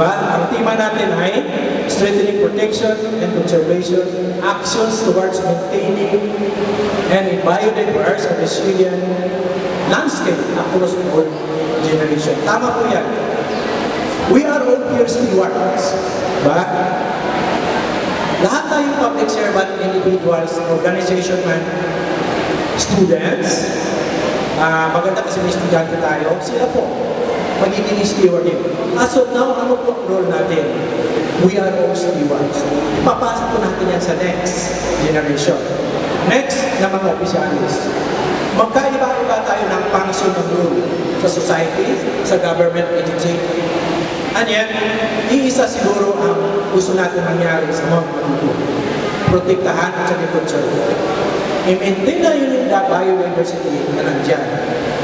Diba? Ang tema natin ay strengthening protection and conservation actions towards maintaining and biodiverse and resilient landscape across all generation. Tama po yan. We are all peer stewards. Diba? Lahat tayong public servant, individuals, organization man, students, ah maganda kasi may estudyante tayo, sila po, magiging steward din. As of now, ano po ang role natin? We are all stewards. Ipapasa po natin yan sa next generation. Next na mga opisyalis. Magkaiba-iba tayo ng function ng role sa society, sa government agency. Ano yan? Iisa siguro ang gusto natin mangyari sa mga matuto. Protektahan at saka conserve. I-maintain na yun yung biodiversity na nandyan.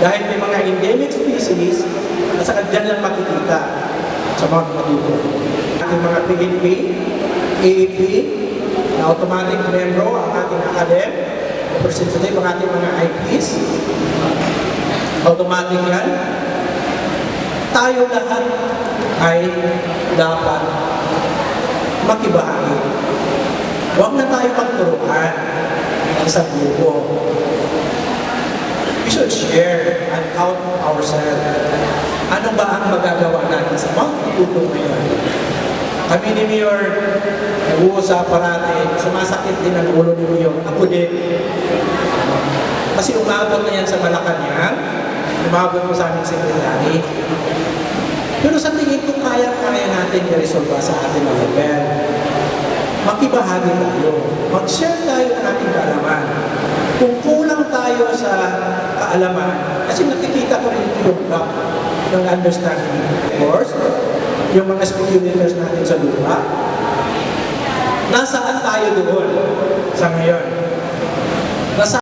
Dahil may mga endemic species at saka dyan lang makikita sa mga matuto. Ating mga PNP, AAP, na automatic membro ang ating academ, representative ang ating mga IPs, automatic yan. Tayo lahat ay dapat makibahagi. Huwag na tayo magturuan ng isang grupo. We should share and count ourselves. Ano ba ang magagawa natin sa mga tutulong ngayon? Kami ni Mayor, nag-uusap parati, sumasakit din ang ulo ni Mayor. Ako din. Kasi umabot na yan sa Malacanang, umabot mo sa aming sekretary. Pero sa tingin ko, kaya-kaya natin i-resolve sa ating level. Makibahagi tayo. Mag-share tayo ng ating kaalaman. Kung kulang tayo sa kaalaman, kasi nakikita ko rin yung gap ng understanding. Of course, yung mga speculators natin sa lupa, nasaan tayo doon sa ngayon?